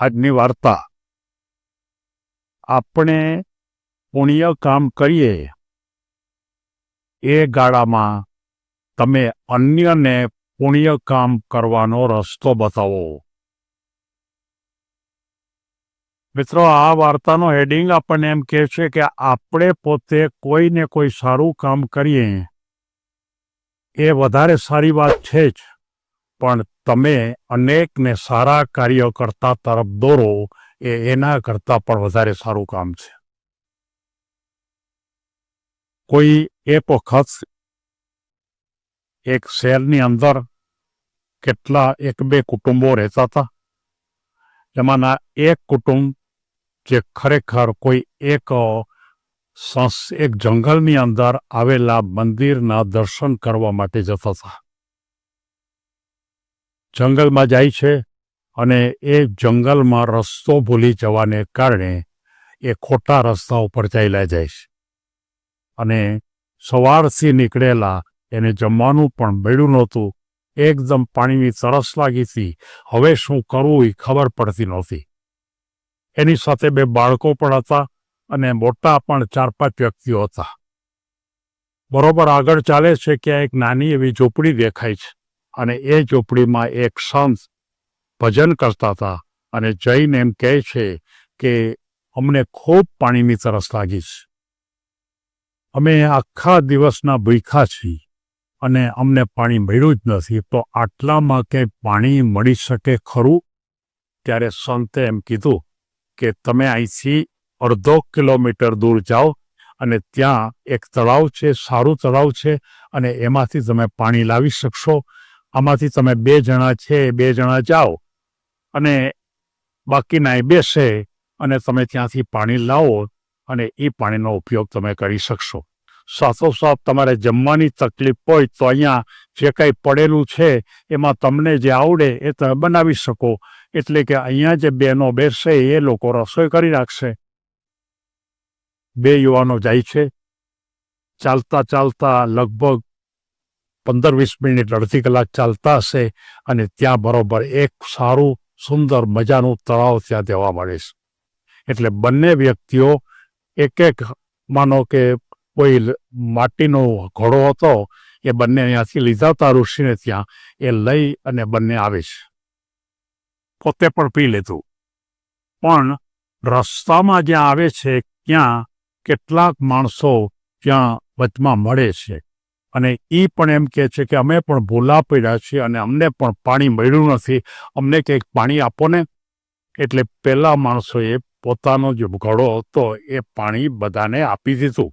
આજની વાર્તા. આપણે પુણ્ય કામ કરીએ. એ ગાળામાં તમે અન્યને પુણ્ય કામ કરવાનો રસ્તો બતાવો. મિત્રો, આ વાર્તાનો હેડિંગ આપણને એમ કહે છે કે આપણે પોતે કોઈને કોઈ સારું કામ કરીએ. એ વધારે સારી વાત છે જ. પણ તમે અનેકને સારા કાર્ય કરતા તરફ દોરો, એ એના કરતાં પણ વધારે સારું કામ છે. કોઈ એક વખત એક શહેરની અંદર કેટલા એક બે કુટુંબો રહેતા હતા, એમાંના એક કુટુંબ જે ખરેખર કોઈ એક એક જંગલની અંદર આવેલા મંદિરના દર્શન કરવા માટે જતા હતા. જંગલમાં જાય છે અને એ જંગલમાં રસ્તો ભૂલી જવાને કારણે એ ખોટા રસ્તા ઉપર ચાલ્યા જાય છે. અને સવારથી નીકળેલા એને જમવાનું પણ મળ્યું નહોતું. એકદમ પાણીની તરસ લાગી હતી. હવે શું કરવું એ ખબર પડતી નહોતી. એની સાથે બે બાળકો પણ હતા અને મોટા પણ ચાર પાંચ વ્યક્તિઓ હતા. બરોબર આગળ ચાલે છે કે એક નાની એવી ઝૂંપડી દેખાય છે. અને એ ઝૂંપડીમાં એક સંત ભજન કરતા હતા અને જઈને એમ કહે છે કે, અમને ખૂબ પાણીની તરસ લાગી છે. અમે આખા દિવસના ભૂખ્યા છીએ અને અમને પાણી મળ્યું જ નથી, તો આટલામાં ક્યાંય પાણી મળી શકે ખરું? ત્યારે સંતે એમ કીધું કે, તમે અહીંથી અડધો કિલોમીટર દૂર જાઓ અને ત્યાં એક તળાવ છે, સારું તળાવ છે અને એમાંથી તમે પાણી લાવી શકશો આમાંથી તમે બે જણા છે, બે જણા જાઓ. અને બાકીના એ બેસે અને તમે ત્યાંથી પાણી લાવો અને એ પાણીનો ઉપયોગ તમે કરી શકશો. સાથોસાથ તમારે જમવાની તકલીફ હોય તો અહીંયા જે કંઈ પડેલું છે, એમાં તમને જે આવડે એ તમે બનાવી શકો. એટલે કે અહીંયા જે બહેનો બેસે એ લોકો રસોઈ કરી નાખશે. બે યુવાનો જાય છે. ચાલતા ચાલતા લગભગ પંદર વીસ મિનિટ અડધી કલાક ચાલતા હશે અને ત્યાં બરોબર એક સારું, સુંદર મજાનું તળાવ ત્યાં દેવા મળે છે. એટલે બંને વ્યક્તિઓ એક એક માનો કે કોઈ માટીનો ઘોડો હતો, એ બંને અહીંયાથી લીધા હતા ઋષિને ત્યાં, એ લઈ અને બંને આવે છે. પોતે પણ પી લીધું. પણ રસ્તામાં જ્યાં આવે છે, ત્યાં કેટલાક માણસો ત્યાં વચમાં મળે છે. અને એ પણ એમ કહે છે કે અમે પણ ભૂલા પડ્યા છીએ અને અમને પણ પાણી મળ્યું નથી. અમને કંઈક પાણી આપો ને. એટલે પહેલાં માણસોએ પોતાનો જે ઘડો હતો એ પાણી બધાને આપી દીધું.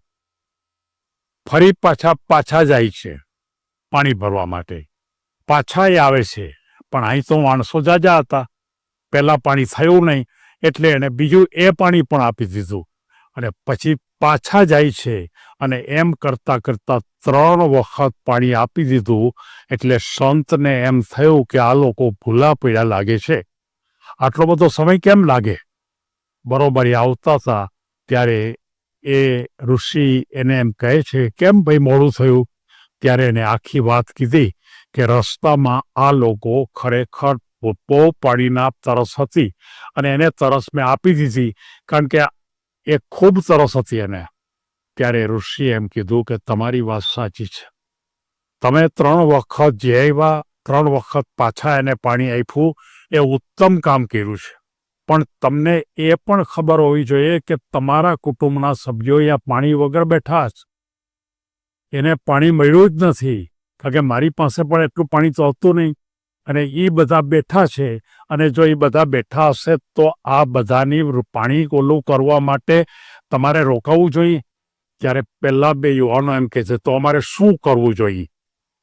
ફરી પાછા પાછા જાય છે પાણી ભરવા માટે. પાછા એ આવે છે, પણ અહીં તો માણસો જાજા હતા. પહેલાં પાણી થયું નહીં, એટલે એણે બીજું એ પાણી પણ આપી દીધું. અને પછી પાછા જાય છે અને એમ કરતાં કરતાં ત્રણ વખત પાણી આપી દીધું એટલે સંતને એમ થયું કે આ લોકો ભૂલા પીડા લાગે છે. આટલો બધો સમય કેમ લાગે? બરોબર આવતા હતા ત્યારે એ ઋષિ એને એમ કહે છે, કેમ ભાઈ મોડું થયું? ત્યારે એને આખી વાત કીધી કે રસ્તામાં આ લોકો ખરેખર બહુ પાણીના તરસ હતી અને એને તરસ મેં આપી દીધી કારણ કે એ ખૂબ તરસ હતી એને. ત્યારે ઋષિએ એમ કીધું કે તમારી વાત સાચી છે. તમે ત્રણ વખત જેવા ત્રણ વખત પાછા એને પાણી આપ્યું, એ ઉત્તમ કામ કર્યું છે. પણ તમને એ પણ ખબર હોવી જોઈએ કે તમારા કુટુંબના સભ્યો અહીંયા પાણી વગર બેઠા છે એને પાણી મળ્યું જ નથી. કારણ કે મારી પાસે પણ એટલું પાણી તો હતું નહીં. અને એ બધા બેઠા છે. અને જો એ બધા બેઠા હશે તો આ બધાની પાણી ઓલું કરવા માટે તમારે રોકાવું જોઈએ. ત્યારે પહેલા બે યુવાનો એમ કહે છે, તો અમારે શું કરવું જોઈએ?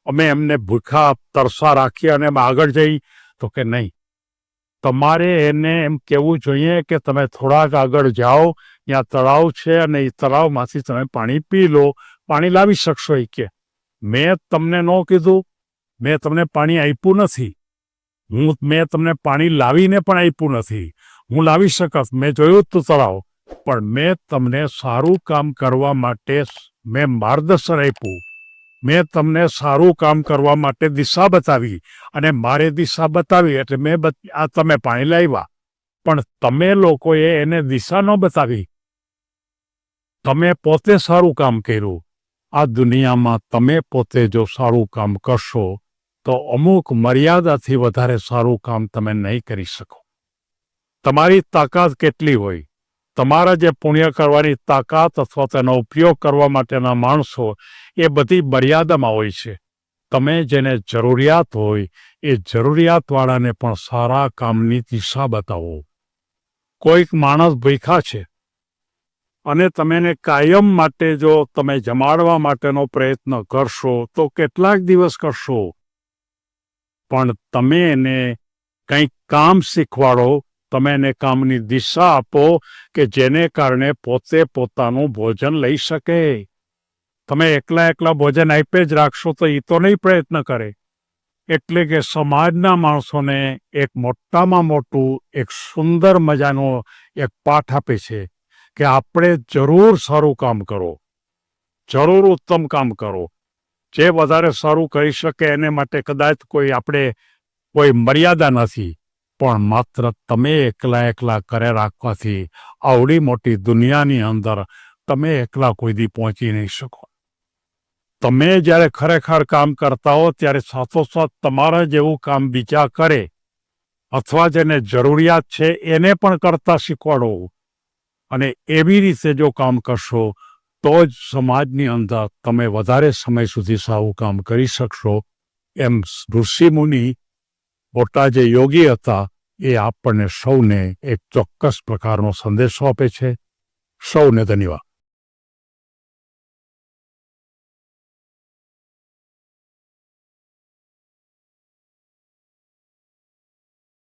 અમે એમને ભૂખા, તરસા રાખી અને અમે આગળ જઈ. તો કે, નહીં. તમારે એને એમ કહેવું જોઈએ કે તમે થોડાક આગળ જાઓ, ત્યાં તળાવ છે અને એ તળાવમાંથી તમે પાણી પી લો, પાણી લાવી શકશો એ કે. મેં તમને ન કીધું. મેં તમને પાણી આપ્યું નથી. હું, મેં તમને પાણી લાવીને પણ આપ્યું નથી. હું લાવી શકત. મેં જોયું જ તું તળાવ. પણ મેં તમને સારું કામ કરવા માટે મેં માર્ગદર્શન આપ્યું. મેં તમને સારું કામ કરવા માટે દિશા બતાવી અને મારે દિશા બતાવી એટલે મેં આ તમે પાણી લાવ્યા. પણ તમે લોકોએ એને દિશા ન બતાવી. તમે પોતે સારું કામ કર્યું. આ દુનિયામાં તમે પોતે જો સારું કામ કરશો, તો અમુક મર્યાદાથી વધારે સારું કામ તમે નહીં કરી શકો. તમારી તાકાત કેટલી હોય? તમારા જે પુણ્ય કરવાની તાકાત અથવા તેનો ઉપયોગ કરવા માટેના માણસો એ બધી મર્યાદામાં હોય છે. તમે જેને જરૂરિયાત હોય એ જરૂરિયાતવાળાને પણ સારા કામની દિશા બતાવો. કોઈક માણસ ભૂખા છે અને તમે એને કાયમ માટે જો તમે જમાડવા માટેનો પ્રયત્ન કરશો તો કેટલાક દિવસ કરશો. પણ તમે એને કંઈક કામ શીખવાડો તમે એને કામની દિશા આપો કે જેને કારણે પોતે પોતાનું ભોજન લઈ શકે. તમે એકલા એકલા ભોજન આપે જ રાખશો તો એ તો નહીં પ્રયત્ન કરે. એટલે કે સમાજના માણસોને એક મોટામાં મોટું, એક સુંદર મજાનો એક પાઠ આપે છે કે આપણે જરૂર સારું કામ કરો. જરૂર ઉત્તમ કામ કરો. જે વધારે સારું કરી શકે એને માટે કદાચ કોઈ આપણે કોઈ મર્યાદા નથી. પણ માત્ર તમે એકલા એકલા કરે રાખવાથી આવડી મોટી દુનિયાની અંદર તમે એકલા કોઈ દી પહોંચી નહીં શકો. તમે જ્યારે ખરેખર કામ કરતા હો ત્યારે સાથોસાથ તમારા જેવું કામ બીજા કરે અથવા જેને જરૂરિયાત છે એને પણ કરતા શીખવાડો. અને એવી રીતે જો કામ કરશો તો જ સમાજની અંદર તમે વધારે સમય સુધી સારું કામ કરી શકશો. એમ ઋષિમુનિ મોટા જે યોગી હતા, એ આપણને સૌને એક ચોક્કસ પ્રકારનો સંદેશો આપે છે. સૌને ધન્યવાદ.